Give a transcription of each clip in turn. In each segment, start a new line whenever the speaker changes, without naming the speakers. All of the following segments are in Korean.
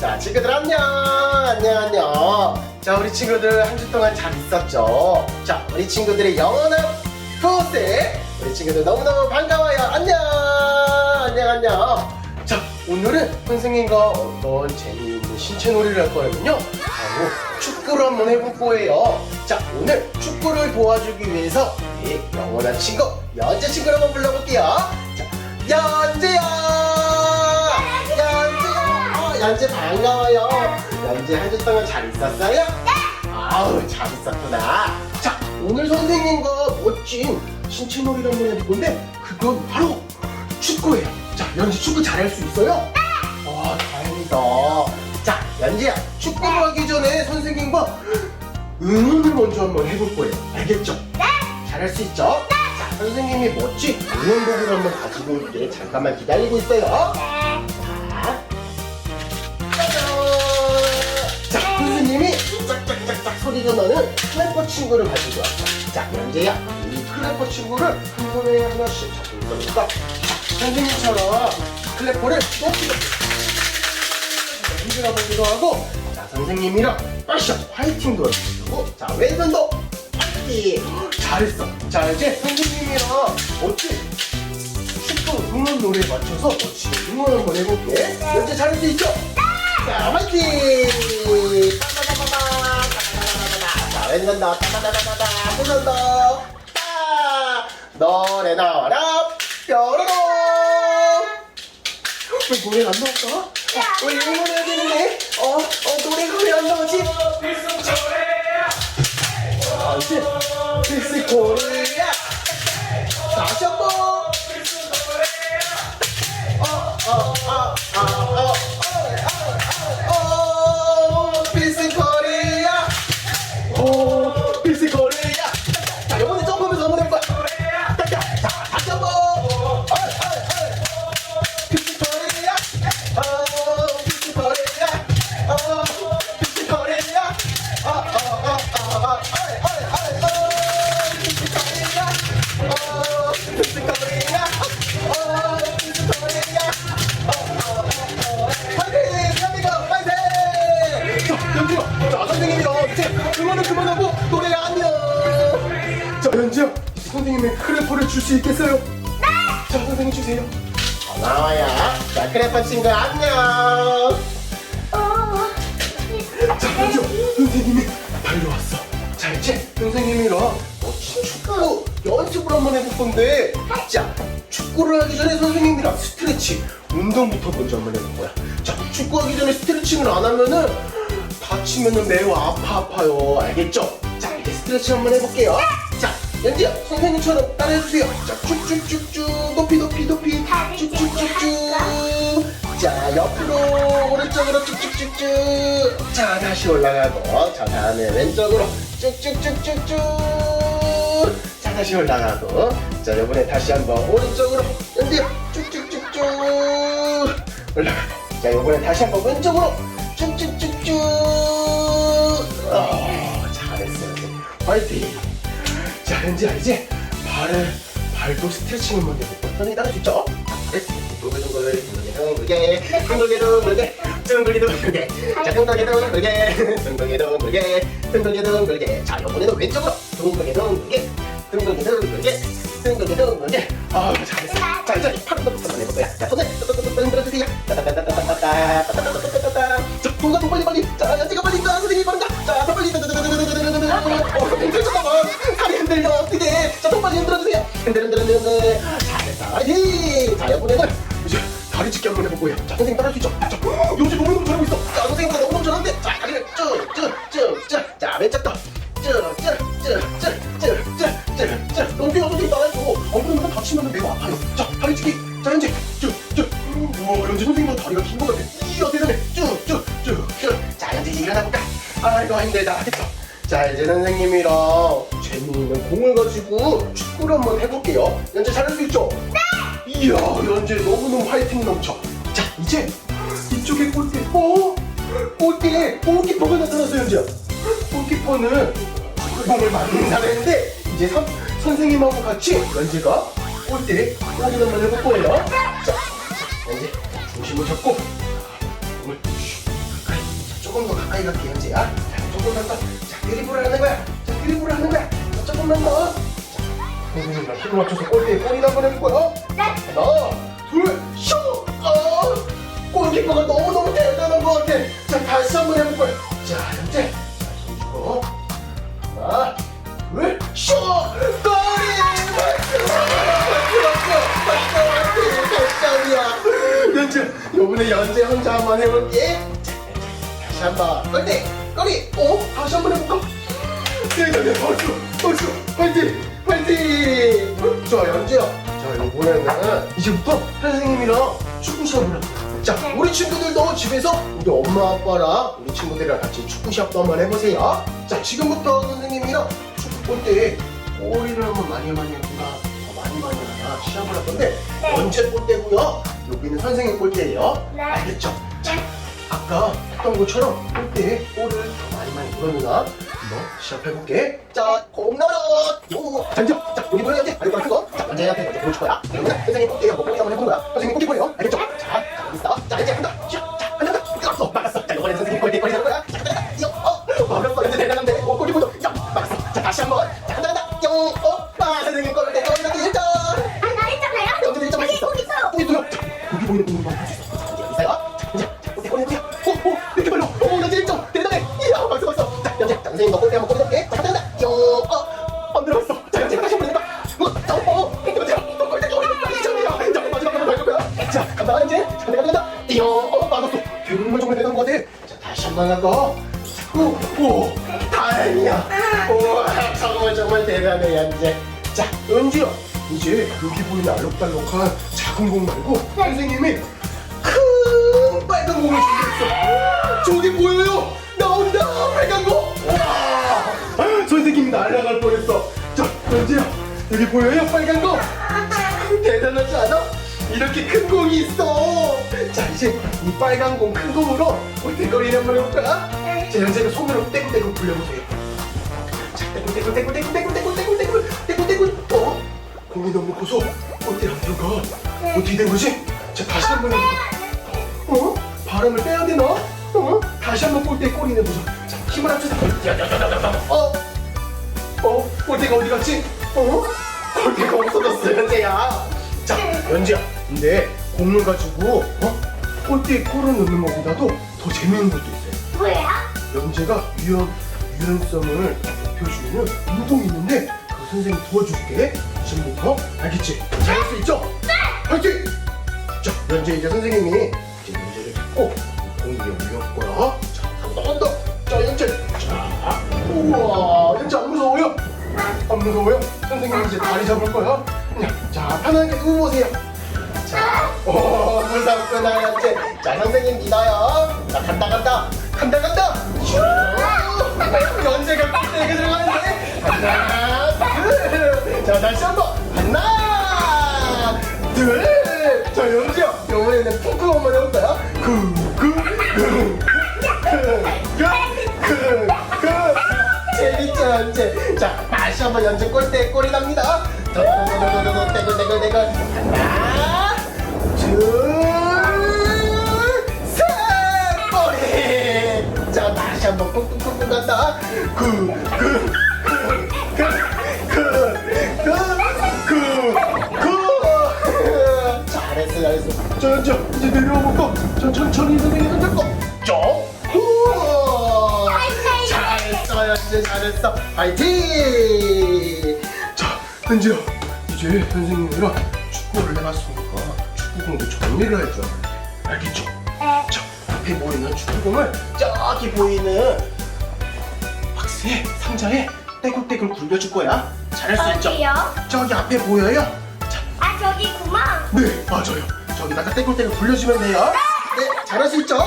자, 친구들 안녕! 안녕, 안녕! 자, 우리 친구들 한 주 동안 잘 있었죠? 자, 우리 친구들의 영원한 후세! 우리 친구들 너무너무 반가워요! 안녕! 안녕, 안녕! 자, 오늘은 선생님과 어떤 재미있는 신체 놀이를 할 거냐면요. 바로 축구를 한번 해볼 거예요. 자, 오늘 축구를 도와주기 위해서 우리 영원한 친구, 연재 친구를 한번 불러볼게요. 자, 연재야! 연재야! 어, 연재 반가워요. 연재 한 주 동안 잘 있었어요? 네! 아우, 잘 있었구나. 자, 오늘 선생님과 멋진 신체 놀이를 한번 해볼 건데, 그건 바로 축구예요. 자, 연지 축구 잘할 수 있어요? 네! 와, 다행이다. 자, 연지야, 축구를 하기 전에 선생님과 응원을 먼저 한번 해볼 거예요. 알겠죠? 네! 잘할 수 있죠? 네! 자, 선생님이 멋진 응원복을 한번 가지고 올게. 잠깐만 기다리고 있어요. 소리가 나는 클래퍼 친구를 가지고 왔어. 자, 연재야, 이 클래퍼 친구를 한 번에 하나씩 잡고? 자, 선생님처럼 클래퍼를 높이 흔들어 보기도 하고, 자, 선생님이랑 빠셔 화이팅도 해주고, 자, 왼손도 화이팅! 잘했어. 자, 이제 선생님이랑 멋진 축구 응원 노래에 맞춰서 멋진 응원 한번 해볼게. 연재 잘할 수 있죠? 자, 화이팅! 뺏는다. 따다다다다다 뺏는다 너네 나라. 뾰로롱 왜 노래가 안 나올까? 왜 이거는 했는데? 어, 어 노래가 왜 안 나오지? 어, 필승 조례야. 아 이제 필승 연지야, 이제 선생님의 크래퍼를 줄 수 있겠어요? 네! 자, 선생님 주세요. 고마워요. 자, 크래퍼 친구 안녕! 자, 연지야, 선생님이 달려왔어. 자, 이제 선생님이랑 멋진 축구 연습을 한번 해볼 건데, 자, 축구를 하기 전에 선생님이랑 스트레칭, 운동부터 먼저 한번 해볼 거야. 자, 축구하기 전에 스트레칭을 안 하면은 다치면은 매우 아파 아파요. 알겠죠? 자, 이제 스트레칭 한번 해볼게요. 자, 연지야, 선생님처럼 따라해주세요. 자, 쭉쭉쭉쭉, 높이 높이 높이, 쭉쭉쭉쭉. 자, 옆으로 오른쪽으로 쭉쭉쭉쭉. 자, 다시 올라가고, 자, 다음에 왼쪽으로 쭉쭉쭉쭉쭉. 자, 다시 올라가고, 자, 이번에 다시 한번 오른쪽으로 연지야, 쭉쭉쭉쭉. 올라가. 자, 이번에 다시 한번 왼쪽으로 쭉쭉쭉쭉. 어, 잘했어요. 화이팅. 자, 현지야 이제 발을 발도 스트레칭 한번 해볼까? 선생님 따라 주죠? 둥글둥글 둥글게. 둥글게 둥글게. 둥글게 둥글게. 자 둥글게 둥글게. 둥글게 둥글게. 둥글게 둥글게. 자 이번에도 왼쪽으로. 둥글게 둥글게. 둥글게 둥글게. 둥글게 둥글게. 아 잘했어. 자 이제 팔부터 한번 해볼 거야 자 손을 흔들어주세요. 따다다다다다다다다다다다다다 자 동작 좀 빨리 빨리. 자 연지가 흔들어주세요 흔들 흔들 흔들 흔들 잘했어 화이팅 자 이번에는 이제 다리 찢기 한번 거예요 자 선생님 따라할 수 있죠 자 요즘 너무너무 잘하고 있어 자 선생님보다 너무너무 잘하는데 자 다리를 쭉쭉쭉쭉자 왼쪽도 쭉쭉쭉쭉쭉쭉쭉 넘겨요 선생님 따라해줘 안 그러면 다치면 매우 아파요 자 다리 찢기 자 현재 쭉쭉 우와 현재 선생님보다 다리가 긴 것 같아 이야 대단해 쭉쭉쭉쭉 자 현재 일어나볼까? 아이고 힘들다. 됐어. 자 이제 선생님이랑 재미있는 공을 가지고 축구를 한번 해볼게요 연재 잘할 수 있죠? 네! 이야 연재 너무너무 화이팅 넘쳐 자 이제 이쪽에 골대 어? 골대에 골키퍼가 나타났어 연재야 골키퍼는 공을 맞는다 했는데 이제 선, 선생님하고 같이 연재가 골대에 확인 한번 해볼 거예요 자, 자 연재 중심을 잡고 공을 슉 가까이 갈게 현재야 자 조금만 더 자 드리블을 하는 거야 자 드리블을 하는 거야 자, 조금만 더. 자, 선생님이랑 힘을 맞춰서 골대에 골이나 한번 해볼 거야
네.
하나 둘쇼 아, 좋아 연재야 자 이번에는 이제부터 선생님이랑 축구 시합을 할자 우리 친구들도 집에서 우리 엄마 아빠랑 우리 친구들이랑 같이 축구 시합도 한번 해보세요. 자 지금부터 선생님이랑 축구 골대에 꼬리를 한번 많이 많이 더 많이 많이 하나 시합을 할 건데
네.
연재 골대고요? 여기는 선생님 골대예요.
네.
알겠죠? 자 아까 했던 것처럼 골대에 볼을 더 많이 많이 물어누나? 한번 시작해볼게. 자 공나라! 잔자 자 여기 보여야 자 먼저한테 먼저 보여줄 거야. 그러면 선생님 골대에 한번 골대 한번 해보는 거야. 선생님 골대거예요 알겠죠? 자 있어. 자 이제 한다. 자 한다 막았어. 막았어. 자 이번에는 선생님 골대 골대 하는 거야. 자 한다 한다 어. 막았어 이제 대단한데. 어 골대 보죠 야 막았어. 자 다시 한 번. 자 한다 한다. 영 오빠 선생님 골대 골대 1점
아,
내가 간다 영 맞았어 정말 대단한 거 같아 자 다시 한번 하고 오, 오, 다행이야. 우와, 정말 정말 대단해, 연재. 자, 은지야, 이제 여기 보이는 알록달록한 작은 공 말고 선생님이 큰 빨간 공을 준비했어. 저기 보여요? 나온다, 빨간 공. 와, 선생님이 날아갈 뻔했어. 자, 은지야, 여기 보여요? 빨간 공. 대단하지 않아? 이렇게 큰 공이 있어. 자, 이제 이 빨간 공 큰 공으로 골대거리를 한번 해볼까? 자, 연세가 손으로 떼굴떼굴 굴려보세요. 자, 떼굴떼굴 떼굴떼굴 떼굴떼굴 떼굴떼굴 떼굴떼굴. 어? 공이 너무 커서 골대 안 들어가. 어떻게 된 거지? 자, 다시 한번 해볼까? 어? 바람을 빼야 되나? 어? 다시 한번 골대에 꼬리 내보자. 자, 힘을 합쳐서. 어? 어? 골대가 어디 갔지? 어? 골대가 없어졌어, 연재야. 자, 연재야. 근데 공을 가지고 어? 골대에 골을 넣는 것보다도 더 재밌는 것도 있어요.
뭐예요?
연재가 유연, 유연성을 높여주는 운동이 있는데 그 선생님 도와줄게. 지금부터 알겠지? 잘할 수 있죠? 네! 화이팅! 자, 연재 이제 선생님이 이제 연재를 잡고 공 위에 올릴 거야. 자, 한번 나간다. 자, 연재. 자, 우와, 연재 안 무서워요? 안 무서워요? 선생님 이제 다리 잡을 거야. 자, 편하게 누워보세요. 자, 오, 무섭구나, 연재. 자, 선생님 믿어요. 자, 간다, 간다. 간다, 간다. 슈! 연재가 꿀대게 들어가는데. 하나, 둘. 자, 다시 한 번. 하나, 둘. 자, 연재야. 이번에는 쿵쿵 한번 해볼까요? 쿵, 쿵, 쿵. 재밌죠, 연재? 자, 다시 한번 연재 꼴대 꼴이 납니다. 도도도도도도 떼굴. 하나, 둘, 셋! 꼬리! 자, 다시 한번 꾹꾹꾹꾹 간다. 구, 구, 구. 잘했어, 잘했어. 자, 자, 이제 내려오고 자, 천천히 잡고. 쭉. 우와. 잘했어, 연재 잘했어. 파이팅! 자, 현지야, 이제 선생님이랑 정리를 해줘. 알겠죠?
네.
자, 앞에 보이는 축구공을 저기 보이는 박스에 상자에 떼굴떼굴 굴려줄 거야. 잘할 수 있죠?
어디요?
저기 앞에 보여요? 자,
아, 저기 구멍.
네, 맞아요. 저기다가 떼굴떼굴 굴려주면 돼요. 네, 잘할 수 있죠?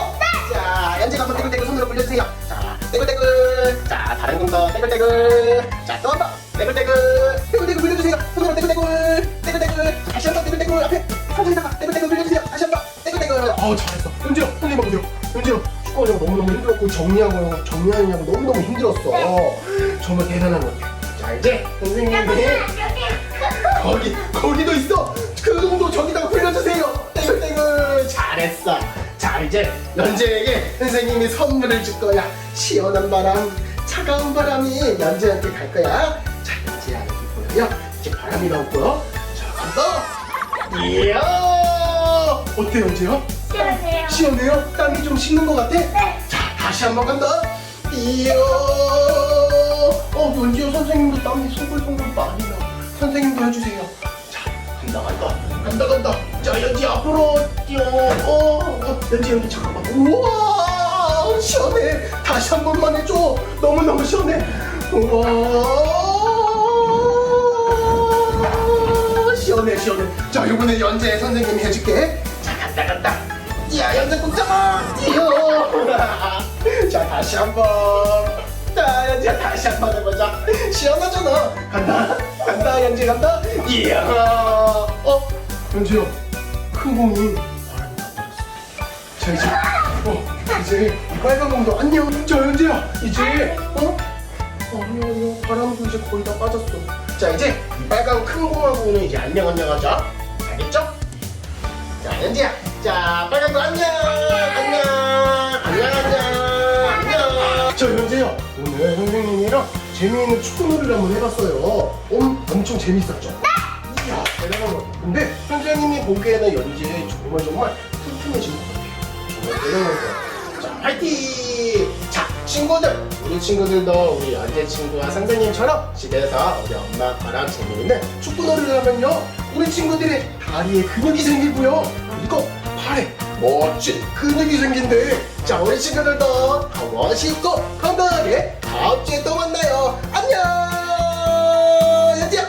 자, 연재가 한번 떼굴떼굴 손으로 굴려주세요. 자, 떼굴떼굴. 자, 다른 공도 떼굴떼굴. 자, 또 한 번. 떼굴떼굴. 떼굴떼굴 굴려주세요. 손으로 떼굴떼굴. 다시 한번 떼굴떼굴. 앞에 상자에다가 떼굴떼굴 굴려주세요. 다시 한 번. 떼굴떼굴. 어, 잘했어. 선생님 한번 들어. 연재야, 축구하려고 너무너무 힘들었고 정리하고 정리하느냐고 너무너무 힘들었어. 정말 대단한 것 같아. 자, 이제 선생님이. 거기 거기도 있어 그 정도 저기다가 굴려주세요 땡글땡글 잘했어 자자 이제 연재에게 선생님이 선물을 줄 거야 시원한 바람 차가운 바람이 연재한테 갈 거야 자 연재야 여기 보여요 이제 바람이 나오고요 자 간다 이야 어때 연재야?
시원해요.
시원해요? 땀이 좀 식는 것 같아?
네.
자 다시 한 번 간다. 이야. 어 연재야 선생님도 땀이 송글송글 많이 나. 선생님도 해주세요. 자 간다 간다. 간다 간다. 자 연지 앞으로 뛰어. 어, 어 연지 연지 잠깐만. 우와 시원해. 다시 한 번만 해줘. 너무너무 시원해. 우와 자 이번에 연재 선생님이 해줄게. 자 간다 간다. 야 연재 꼭 잡아. 뛰어. 자 다시 한 번. 자 연지야 다시 한 번 해보자. 시원하잖아 간다. 간다 연지 간다. 이야. 어? 연지야 큰 공이 자 이제. 어 이제 이 빨간 공도 안녕. 자 연지야 이제. 어? 아니야 바람도 이제 거의 다 빠졌어. 자 이제 이 빨간 큰 공하고는 이제 안녕 안녕 하자 연지야. 자 빨간 거 안녕. 안녕. 안녕 안녕. 안녕. 자 연지야 오늘 선생님이랑 재미있는 축구놀이를 한번 해봤어요. 음, 엄청 재밌었죠? 이야 대단한 거 근데 선생님이 보기에는 연지 정말 정말 튼튼해진 것 같아요. 정말 대단한 거. 자, 파이팅! 자, 친구들, 우리 친구들도 우리 연재 친구와 선생님처럼 집에서 우리 엄마 아빠랑 재미있는 축구놀이를 하면요, 우리 친구들의 다리에 근육이 생기고요, 이거 팔에 멋진 근육이 생긴데 자 우리 친구들도 더 멋있고 건강하게 다음 주에 또 만나요. 안녕! 여지야